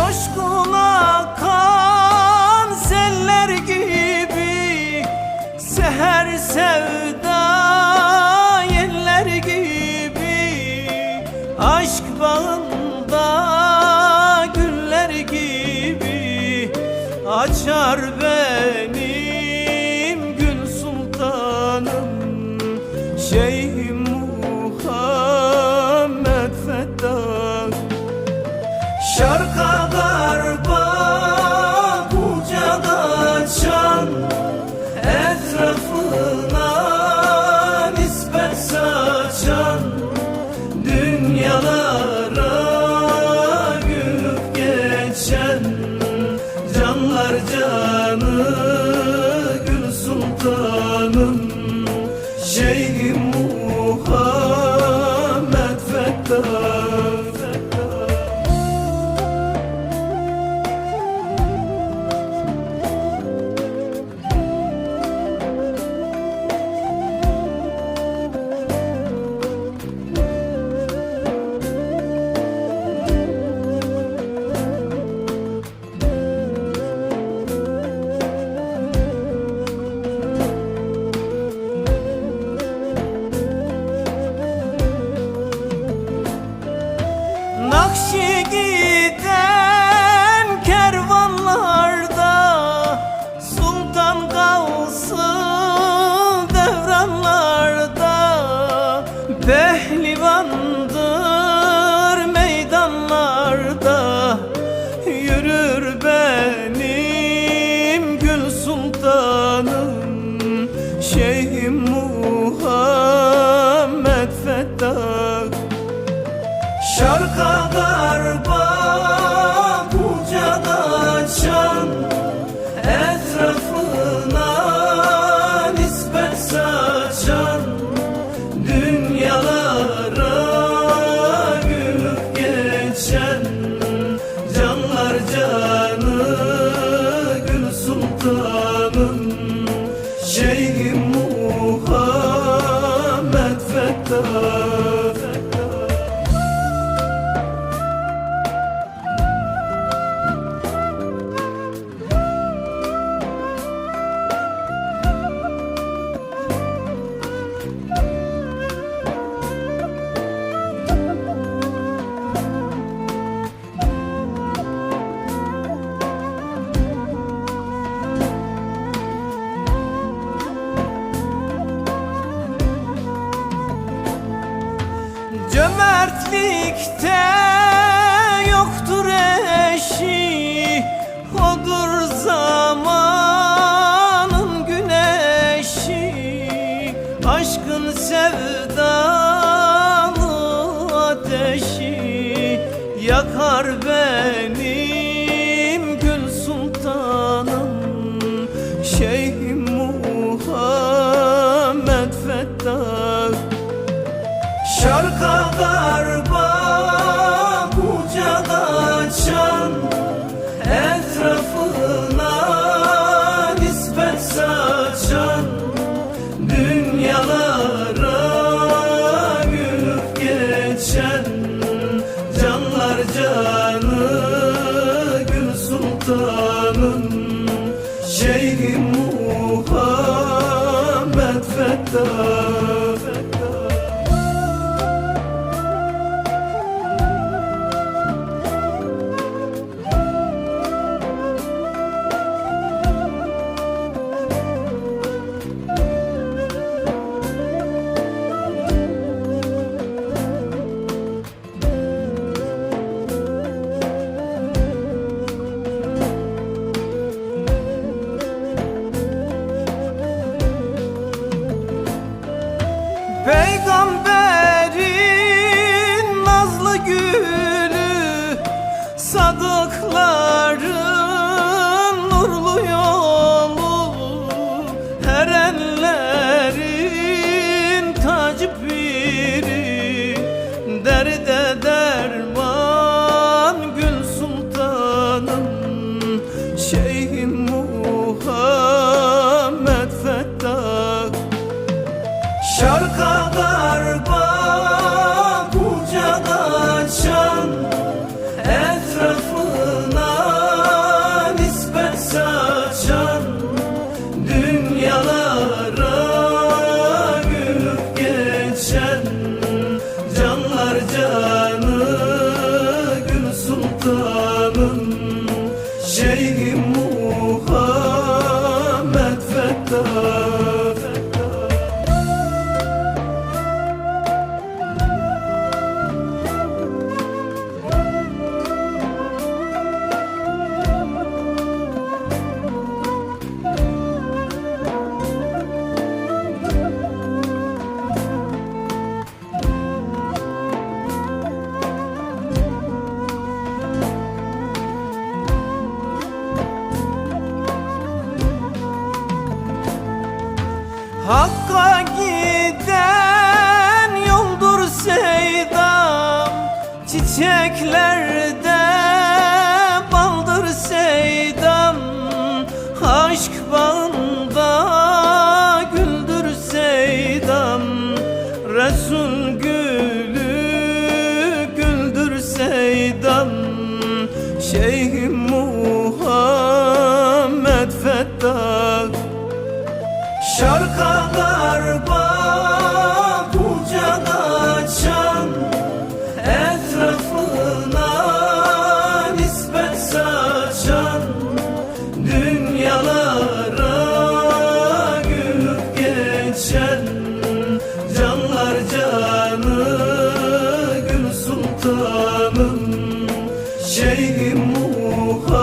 Coşkula kan seller gibi Seher sevda yeller gibi. Aşk bağında güller gibi Açar benim gül sultanım. Şeyh Muhammed Fettah Şarka Fettah Nakşi giden kervanlarda Sultan kalsın devranlarda. Pehlivandır Fettah Cömertlikte yoktur eşi Odur zamanın güneşi. Aşkın sevdalı ateşi Yakar benim Şarka Hakka giden yoldur seydam Çiçeklerde baldır seydam. Aşk var Oh.